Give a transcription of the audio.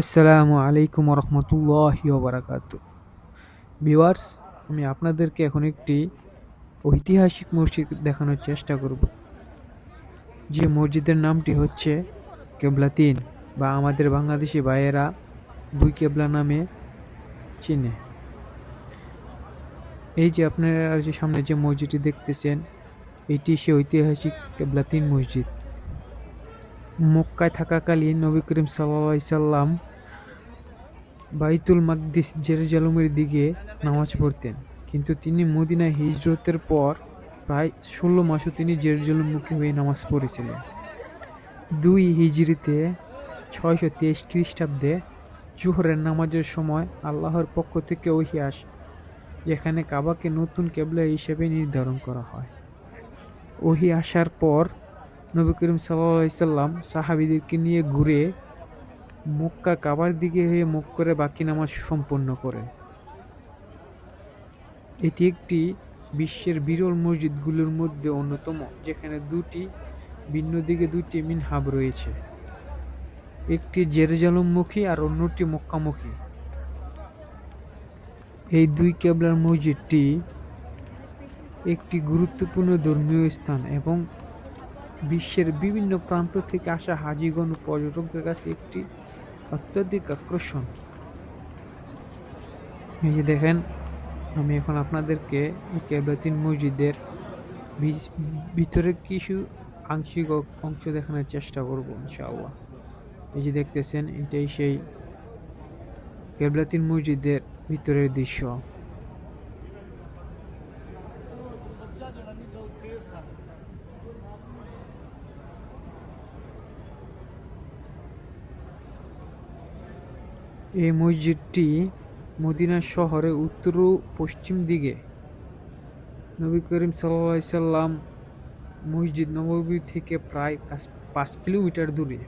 আসসালামু আলাইকুম রহমতুল্লাহ বারাকাত ভিওয়ার্স আমি আপনাদেরকে এখন একটি ঐতিহাসিক মসজিদ দেখানোর চেষ্টা করব। যে মসজিদের নামটি হচ্ছে কেবলা তিন বা আমাদের বাংলাদেশি ভাইয়েরা দুই কেবলা নামে চিনে। এই যে আপনারা যে সামনে যে মসজিদটি দেখতেছেন, এটি সে ঐতিহাসিক কেবলা তিন মসজিদ। মক্কায় থাকাকালীন নবী করিম সাল্লা সাল্লাম বাইতুল মাকদিস জেরুজালেমের দিকে নামাজ পড়তেন। কিন্তু তিনি মদিনায় হিজরতের পর প্রায় ষোলো মাসও তিনি জেরুজালেমমুখী হয়ে নামাজ পড়েছিলেন। দুই হিজরিতে ছয়শো তেইশ খ্রিস্টাব্দে জোহরের নামাজের সময় আল্লাহর পক্ষ থেকে ওহি আসে, যেখানে কাবাকে নতুন কেবলা হিসেবে নির্ধারণ করা হয়। ওহি আসার পর নবী করিম সাল্লাম সাহাবিদেরকে নিয়ে ঘুরে মক্কা কাবার দিকে হয়ে মুখ করে বাকি নামাজ সম্পন্ন করে। এটি একটি বিশ্বের বিরল মসজিদগুলোর মধ্যে অন্যতম, যেখানে দুটি ভিন্ন দিকে দুটি মিনহাব রয়েছে। একটি জেরুজালেমমুখী আর অন্যটি মক্কামুখী। এই দুই কেবলার মসজিদটি একটি গুরুত্বপূর্ণ ধর্মীয় স্থান এবং বিশ্বের বিভিন্ন প্রান্ত থেকে আসা হাজিগণ পর্যটকদের কাছে একটি অত্যধিক আকর্ষণ। এই যে দেখেন, আমি এখন আপনাদেরকে কেবলাতিন মসজিদের ভিতরে কিছু আংশিক অংশ দেখানোর চেষ্টা করব, ইনশাআল্লাহ। এই যে দেখতেছেন, এটাই সেই কেবলাতিন মসজিদের ভিতরের দৃশ্য। এই মসজিদটি মদিনা শহরে উত্তর পশ্চিম দিকে। নবী করিম সাল্লা সাল্লাম মসজিদ নবী থেকে প্রায় পাঁচ কিলোমিটার দূরে।